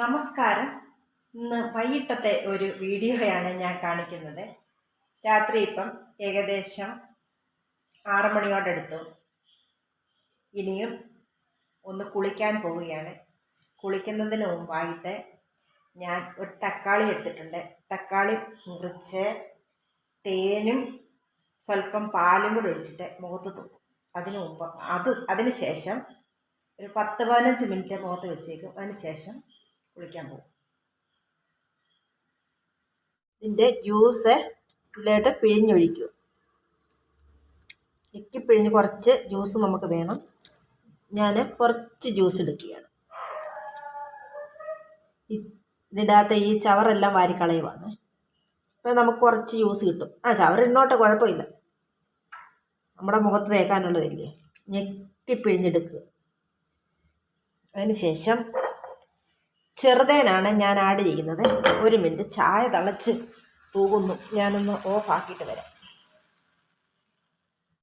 നമസ്കാരം. ഇന്ന് വൈകിട്ടത്തെ ഒരു വീഡിയോയാണ് ഞാൻ കാണിക്കുന്നത്. രാത്രി ഇപ്പം ഏകദേശം ആറ് മണിയോടടുത്തു. ഇനിയും ഒന്ന് കുളിക്കാൻ പോവുകയാണ്. കുളിക്കുന്നതിന് മുമ്പായിട്ട് ഞാൻ ഒരു തക്കാളി എടുത്തിട്ടുണ്ട്. തക്കാളി മുറിച്ച് തേനും സ്വല്പം പാലും കൂടെ ഒഴിച്ചിട്ട് മുഖത്ത് തൂക്കും. അതിനു മുമ്പ് അത് അതിന് ശേഷം ഒരു പത്ത് പതിനഞ്ച് മിനിറ്റ് മുഖത്ത് വെച്ചേക്കും. അതിന് ശേഷം കുളിക്കാൻ പോകും. ഇതിന്റെ ജ്യൂസ് ഇതിലോട്ട് പിഴിഞ്ഞൊഴിക്കും. ഇക്കി പിഴിഞ്ഞ് കുറച്ച് ജ്യൂസ് നമുക്ക് വേണം. ഞാൻ കുറച്ച് ജ്യൂസ് എടുക്കുകയാണ്. ഇതിന്റെ അകത്ത് ഈ ചവറെല്ലാം വാരിക്കളയുവാണ്. അപ്പോൾ നമുക്ക് കുറച്ച് ജ്യൂസ് കിട്ടും. ആ ചവർ ഇന്നോട്ടെ കുഴപ്പമില്ല. നമ്മുടെ മുഖത്ത് തേക്കാനുള്ളതില്ലേ? ഞെക്കി പിഴിഞ്ഞെടുക്കുക. അതിന് ശേഷം ചെറുതേനാണ് ഞാൻ ആഡ് ചെയ്യുന്നത്. ഒരു മിനിറ്റ് ചായ തിളച്ച് തൂകുന്നു ഞാനൊന്ന് ഓഫ് ആക്കിയിട്ട് വരാം.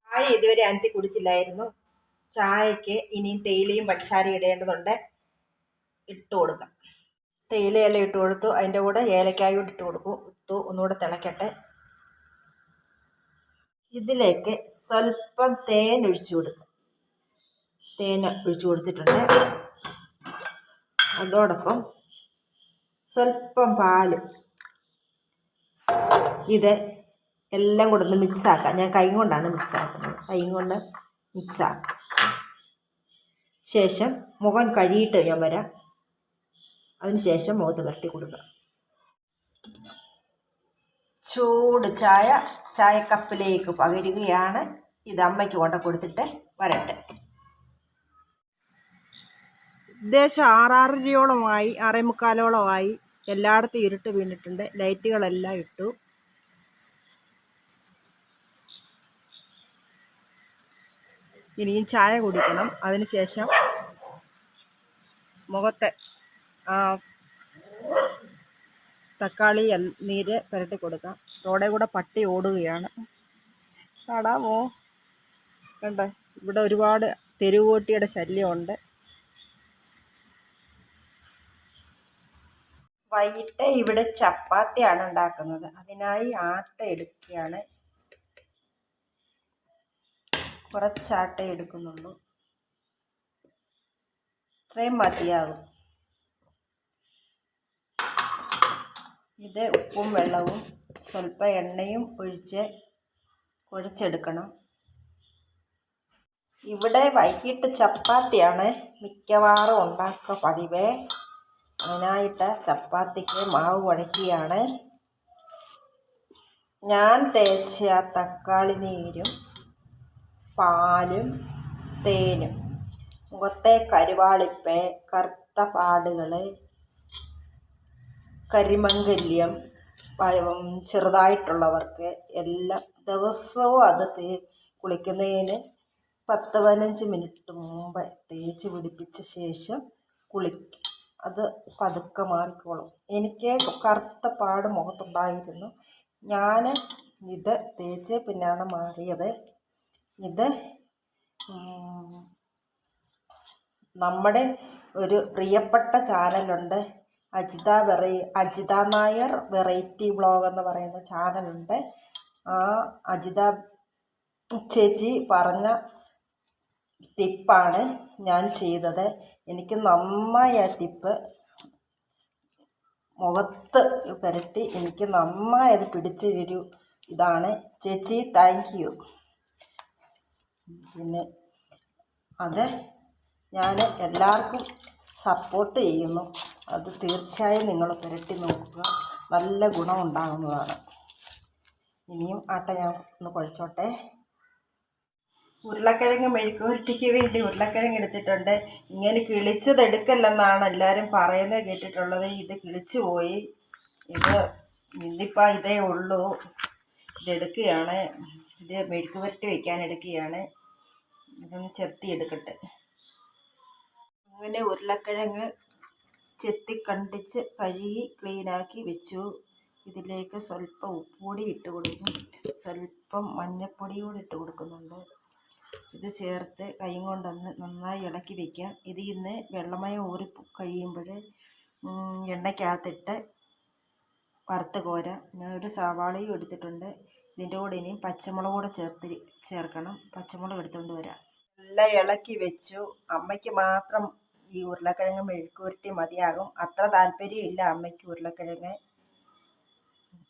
ചായ ഇതുവരെ അനത്തി കുടിച്ചില്ലായിരുന്നു. ചായക്ക് ഇനിയും തേയിലയും പഞ്ചസാരയും ഇടേണ്ടതുണ്ട്. ഇട്ട് കൊടുക്കാം. തേയിലയെല്ലാം ഇട്ട് കൊടുത്തു. അതിന്റെ കൂടെ ഏലക്കായ ഇട്ട് കൊടുക്കും. ഇട്ടു. ഒന്നുകൂടെ തിളക്കട്ടെ. ഇതിലേക്ക് സ്വല്പം തേൻ ഒഴിച്ചു കൊടുക്കും. തേൻ ഒഴിച്ചു കൊടുത്തിട്ടുണ്ട്. അതോടൊപ്പം സ്വല്പം പാൽ ഇത് എല്ലാം കൂടെ ഒന്ന് മിക്സാക്കാം. ഞാൻ കൈ കൊണ്ടാണ് മിക്സാക്കുന്നത്. കൈ കൊണ്ട് മിക്സാക്കാം. ശേഷം മുഖം കഴുകിയിട്ട് ഞാൻ വരാം. അതിന് ശേഷം മുഖത്ത് വരട്ടി കൊടുക്കുക ചൂട് ചായ ചായക്കപ്പിലേക്ക് പകരുകയാണ്. ഇത് അമ്മയ്ക്ക് കൊണ്ട് കൊടുത്തിട്ട് വരട്ടെ. ഏകദേശം ആറാറരയോളമായി ആറേ മുക്കാലോളമായി എല്ലായിടത്തും ഇരുട്ട് വീണിട്ടുണ്ട്. ലൈറ്റുകളെല്ലാം ഇട്ടു. ഇനിയും ചായ കുടിക്കണം. അതിനുശേഷം മുഖത്തെ തക്കാളി നീര് പുരട്ടി കൊടുക്കാം. റോഡേ കൂടെ പട്ടി ഓടുകയാണ്. കാണാമോ? കണ്ടോ? ഇവിടെ ഒരുപാട് തെരുവോട്ടിയുടെ ശല്യമുണ്ട്. വൈകിട്ട് ഇവിടെ ചപ്പാത്തിയാണ് ഉണ്ടാക്കുന്നത്. അതിനായി ആട്ട എടുക്കുകയാണ്. കുറച്ചാട്ട എടുക്കുന്നുള്ളൂ. ഇത്രയും മതിയാകും ഇത് ഉപ്പും വെള്ളവും സ്വല്പം എണ്ണയും ഒഴിച്ച് കുഴച്ചെടുക്കണം. ഇവിടെ വൈകിട്ട് ചപ്പാത്തിയാണ് മിക്കവാറും ഉണ്ടാക്കുക പതിവ്. അതിനായിട്ട് ചപ്പാത്തിക്ക് മാവ് കുഴയ്ക്കുകയാണ് ഞാൻ തേച്ച തക്കാളി നീരും പാലും തേനും മുഖത്തെ കരുവാളിപ്പ് കറുത്ത പാടുകൾ കരിമംഗല്യം ചെറുതായിട്ടുള്ളവർക്ക് എല്ലാം ദിവസവും അത് തേ കുളിക്കുന്നതിന് പത്ത് പതിനഞ്ച് മിനിറ്റ് മുമ്പ് തേച്ച് പിടിപ്പിച്ച ശേഷം കുളിക്കും. അത് പതുക്കെ മാറിക്കോളും. എനിക്ക് കറുത്ത പാട് മുഖത്തുണ്ടായിരുന്നു. ഞാൻ ഇത് തേച്ച് പിന്നാണ് മാറിയത്. ഇത് നമ്മുടെ ഒരു പ്രിയപ്പെട്ട ചാനലുണ്ട്. അജിത വെറൈ അജിത നായർ വെറൈറ്റി വ്ളോഗ് എന്ന് പറയുന്ന ചാനലുണ്ട്. ആ അജിത ചേച്ചി പറഞ്ഞ ടിപ്പാണ് ഞാൻ ചെയ്തത്. എനിക്ക് നന്നായി ആ ടിപ്പ് മുഖത്ത് പുരട്ടി എനിക്ക് നന്നായി അത് പിടിച്ചൊരു ഇതാണ്. ചേച്ചി താങ്ക് യു പിന്നെ അത് ഞാൻ എല്ലാവർക്കും സപ്പോർട്ട് ചെയ്യുന്നു. അത് തീർച്ചയായും നിങ്ങൾ പുരട്ടി നോക്കുക. നല്ല ഗുണമുണ്ടാകുന്നതാണ് ഇനിയും ആട്ട ഞാൻ ഒന്ന് കുഴച്ചോട്ടെ ഉരുളക്കിഴങ്ങ് മെഴുക്കുപുരട്ടിക്ക് വേണ്ടി ഉരുളക്കിഴങ്ങ് എടുത്തിട്ടുണ്ട്. ഇങ്ങനെ കിളിച്ചതെടുക്കല്ലെന്നാണ് എല്ലാവരും പറയുന്നത് കേട്ടിട്ടുള്ളത്. ഇത് കിളിച്ചു പോയി. ഇത് ഇന്നിപ്പോൾ ഇതേ ഉള്ളൂ. ഇതെടുക്കുകയാണ് ഇത് മെഴുക്കുപുരട്ടി വയ്ക്കാൻ എടുക്കുകയാണ്. ഇതൊന്ന് ചെത്തി എടുക്കട്ടെ. അങ്ങനെ ഉരുളക്കിഴങ്ങ് ചെത്തി കണ്ടിച്ച് കഴുകി ക്ലീനാക്കി വെച്ചു. ഇതിലേക്ക് സ്വല്പം ഉപ്പുപൊടി ഇട്ട് കൊടുക്കും. സ്വല്പം മഞ്ഞൾപ്പൊടി കൂടി ഇട്ട് കൊടുക്കുന്നുണ്ട്. ഇത് ചേർത്ത് കൈ കൊണ്ടൊന്ന് നന്നായി ഇളക്കി വയ്ക്കാം ഇതിൽ നിന്ന് വെള്ളമയം ഊറി കഴിയുമ്പോൾ എണ്ണയ്ക്കകത്തിട്ട് വറുത്ത് കോരാം. ഞാൻ ഒരു സവാളയും എടുത്തിട്ടുണ്ട്. ഇതിന്റെ കൂടെ ഇനിയും പച്ചമുളക് കൂടെ ചേർത്ത് ചേർക്കണം. പച്ചമുളക് എടുത്തുകൊണ്ട് വരാം. എല്ലാം ഇളക്കി വെച്ചു. അമ്മയ്ക്ക് മാത്രം ഈ ഉരുളക്കിഴങ്ങ് മെഴുക്കുരുത്തി മതിയാകും. അത്ര താല്പര്യമില്ല അമ്മയ്ക്ക് ഉരുളക്കിഴങ്ങ്.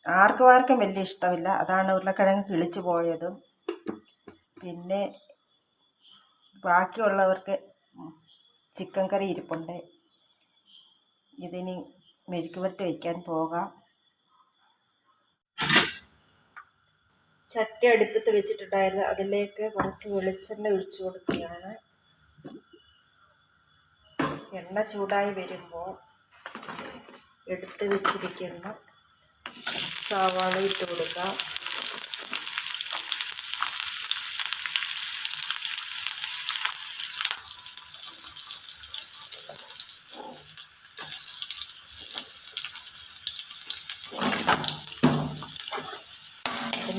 ആർക്കും ആർക്കും വലിയ ഇഷ്ടമില്ല. അതാണ് ഉരുളക്കിഴങ്ങ് കിളിച്ചു പോയതും. പിന്നെ ബാക്കിയുള്ളവർക്ക് ചിക്കൻ കറി ഇരിപ്പുണ്ട്. ഇതിനി മെഴുക്കുവരട്ടി വയ്ക്കാൻ പോകാം. ചട്ടി അടുപ്പത്ത് വെച്ചിട്ടുണ്ടായിരുന്നു. അതിലേക്ക് കുറച്ച് വെളിച്ചെണ്ണ ഒഴിച്ചു കൊടുക്കുകയാണ്. എണ്ണ ചൂടായി വരുമ്പോൾ എടുത്ത് വെച്ചിരിക്കുന്ന സവാള ഇട്ട് കൊടുക്കാം.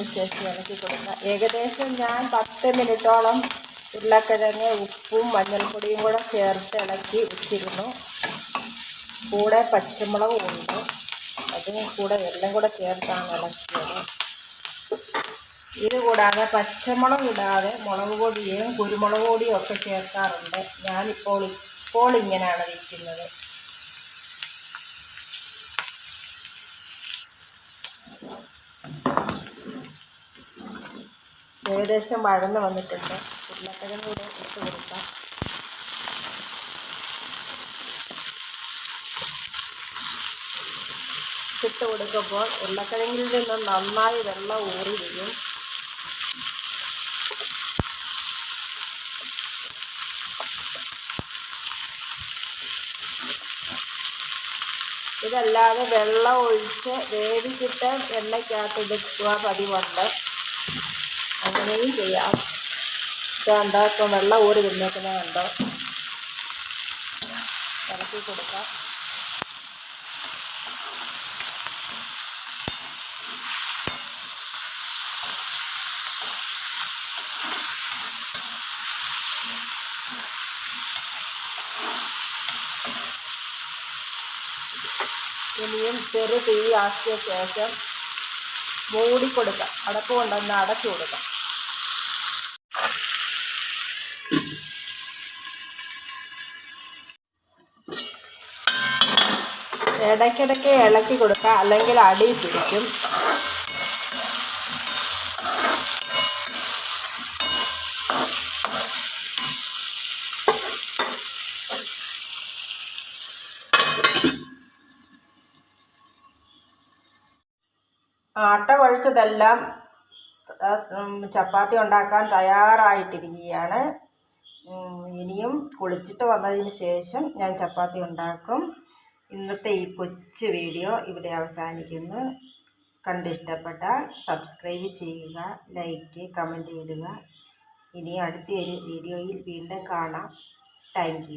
അതിന് ശേഷം ഇളക്കി കൊടുക്കുക ഏകദേശം ഞാൻ പത്ത് മിനിറ്റോളം ഉരുളക്കിഴങ്ങ് ഉപ്പും മഞ്ഞൾപ്പൊടിയും കൂടെ ചേർത്ത് ഇളക്കി വെച്ചിരുന്നു. കൂടെ പച്ചമുളകും ഉണ്ട്. അതും കൂടെ എല്ലാം കൂടെ ചേർത്താണ് ഇളക്കിയത്. ഇത് കൂടാതെ പച്ചമുളക് ഇടാതെ മുളക് പൊടിയും കുരുമുളക് പൊടിയും ഒക്കെ ചേർക്കാറുണ്ട്. ഞാനിപ്പോൾ ഇപ്പോൾ ഇങ്ങനെയാണ് വയ്ക്കുന്നത് ഏകദേശം വഴന്ന് വന്നിട്ടുണ്ട്. ഉരുളക്കിഴങ്ങ് കൂടെ ഇട്ട് കൊടുക്കാം. ഇട്ട് കൊടുക്കുമ്പോൾ ഉരുളക്കിഴങ്ങിൽ നിന്ന് നന്നായി വെള്ളം ഊറി വരും. ഇതല്ലാതെ വെള്ളം ഒഴിച്ച് വേവിച്ചിട്ട് എണ്ണയ്ക്കകത്ത് എടുക്കുക പതിവുണ്ട്. അങ്ങനെയും ചെയ്യാം. കണ്ടോ ഇപ്പം വെള്ളം ഊറി വന്നേക്കുന്നത് കണ്ടോ? ഇളക്കി കൊടുക്കാം. ഇനിയും ചെറു തീ ആക്കിയ ശേഷം മൂടിക്കൊടുക്കാം അടപ്പ് കൊണ്ടുവന്ന് അടച്ചു കൊടുക്കാം. ഇടയ്ക്കിടയ്ക്ക് ഇളക്കി കൊടുക്കുക അല്ലെങ്കിൽ അടി പിടിക്കും. ആട്ട കുഴച്ചതെല്ലാം ചപ്പാത്തി ഉണ്ടാക്കാൻ തയ്യാറായിട്ടിരിക്കുകയാണ്. ഇനിയും കുളിച്ചിട്ട് വന്നതിന് ശേഷം ഞാൻ ചപ്പാത്തി ഉണ്ടാക്കും. ഇന്നത്തെ ഈ കൊച്ചു വീഡിയോ ഇവിടെ അവസാനിക്കുന്നു. കണ്ടിഷ്ടപ്പെട്ടാൽ സബ്സ്ക്രൈബ് ചെയ്യുക ലൈക്ക് കമന്റ് ചെയ്യുക ഇനി അടുത്തൊരു വീഡിയോയിൽ വീണ്ടും കാണാം. താങ്ക്